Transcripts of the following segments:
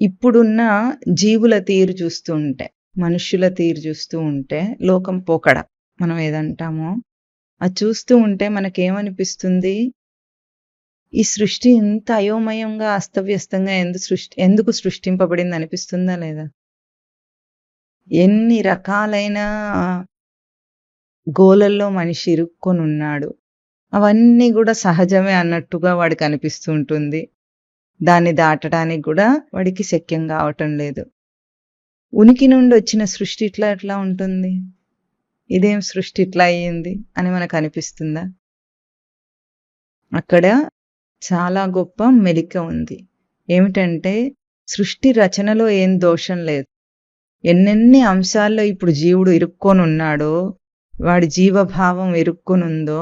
ఇప్పుడున్న జీవుల తీరు చూస్తూ ఉంటే, మనుష్యుల తీరు చూస్తూ ఉంటే, లోకం పోకడ మనం ఏదంటామో, అది చూస్తూ ఉంటే మనకేమనిపిస్తుంది? ఈ సృష్టి ఇంత అయోమయంగా, అస్తవ్యస్తంగా ఎందు సృష్టి ఎందుకు సృష్టింపబడింది అనిపిస్తుందా లేదా? ఎన్ని రకాలైన గోలల్లో మనిషి ఇరుక్కొనున్నాడు. అవన్నీ కూడా సహజమే అన్నట్టుగా వాడికి అనిపిస్తూ ఉంటుంది. దాన్ని దాటడానికి కూడా వాడికి శక్యం కావటం లేదు. ఉనికి నుండి వచ్చిన సృష్టి ఇట్లా ఎట్లా ఉంటుంది? ఇదేం సృష్టి ఇట్లా అయ్యింది అని మనకు అనిపిస్తుందా అక్కడ చాలా గొప్ప మెలిక ఉంది. ఏమిటంటే సృష్టి రచనలో ఏం దోషం లేదు. ఎన్నెన్ని అంశాల్లో ఇప్పుడు జీవుడు ఇరుక్కొని ఉన్నాడో వాడి జీవభావం ఇరుక్కునుందో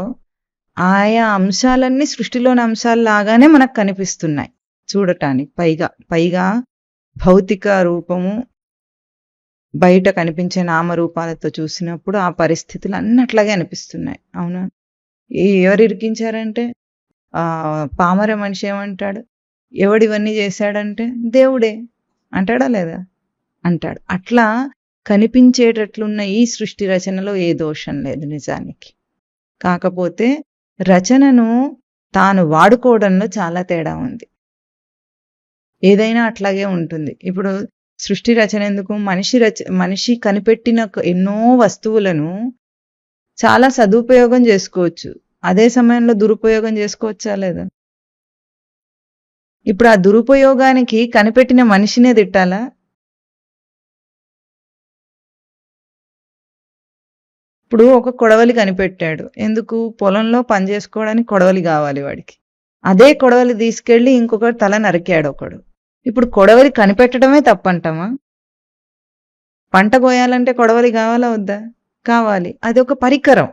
ఆయా అంశాలన్నీ సృష్టిలోని అంశాల్లాగానే మనకు కనిపిస్తున్నాయి చూడటానికి పైగా. పైగా భౌతిక రూపము బయట కనిపించే నామరూపాలతో చూసినప్పుడు ఆ పరిస్థితులు అన్నీ అట్లాగే అనిపిస్తున్నాయి. అవునా? ఎవరు ఇరికించారంటే పామర మనిషి ఏమంటాడు? ఎవడు ఇవన్నీ చేశాడంటే దేవుడే. అంటాడా లేదా? అంటాడు. అట్లా కనిపించేటట్లున్న ఈ సృష్టి రచనలో ఏ దోషం లేదు నిజానికి. కాకపోతే రచనను తాను వాడుకోవడంలో చాలా తేడా ఉంది. ఏదైనా అట్లాగే ఉంటుంది. ఇప్పుడు సృష్టి రచన ఎందుకు? మనిషి రచ మనిషి కనిపెట్టిన ఎన్నో వస్తువులను చాలా సదుపయోగం చేసుకోవచ్చు అదే సమయంలో దురుపయోగం చేసుకోవచ్చా లేదా? ఇప్పుడు ఆ దురుపయోగానికి కనిపెట్టిన మనిషినే తిట్టాలా? ఇప్పుడు ఒక కొడవలి కనిపెట్టాడు. ఎందుకు? పొలంలో పని చేసుకోవడానికి కొడవలి కావాలి వాడికి. అదే కొడవలి తీసుకెళ్ళి ఇంకొకటి తల నరికాడు ఒకడు ఇప్పుడు కొడవలి కనిపెట్టడమే తప్పంటామా? పంట కోయాలంటే కొడవలి కావాలా వద్దా? కావాలి. అది ఒక పరికరం.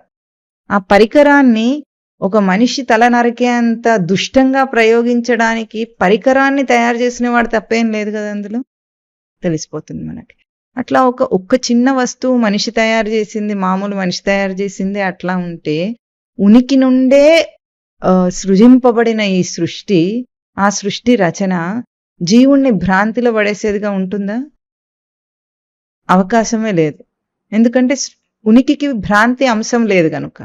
ఆ పరికరాన్ని ఒక మనిషి తల నరికేంత దుష్టంగా ప్రయోగించడానికి పరికరాన్ని తయారు చేసిన వాడు తప్పేం లేదు కదా అందులో. తెలిసిపోతుంది మనకి. అట్లా ఒక ఒక్క చిన్న వస్తువు మనిషి తయారు చేసింది, మామూలు మనిషి తయారు చేసింది అట్లా ఉంటే, ఉనికి నుండే సృజింపబడిన ఈ సృష్టి, ఆ సృష్టి రచన జీవుణ్ణి భ్రాంతిలో పడేసేదిగా ఉంటుందా? అవకాశమే లేదు. ఎందుకంటే ఉనికికి భ్రాంతి అంశం లేదు కనుక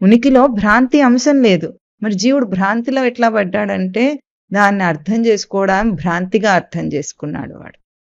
ఉనికిలో భ్రాంతి అంశం లేదు. మరి జీవుడు భ్రాంతిలో ఎట్లా పడ్డాడంటే, దాన్ని అర్థం చేసుకోవడం భ్రాంతిగా అర్థం చేసుకున్నాడు వాడు.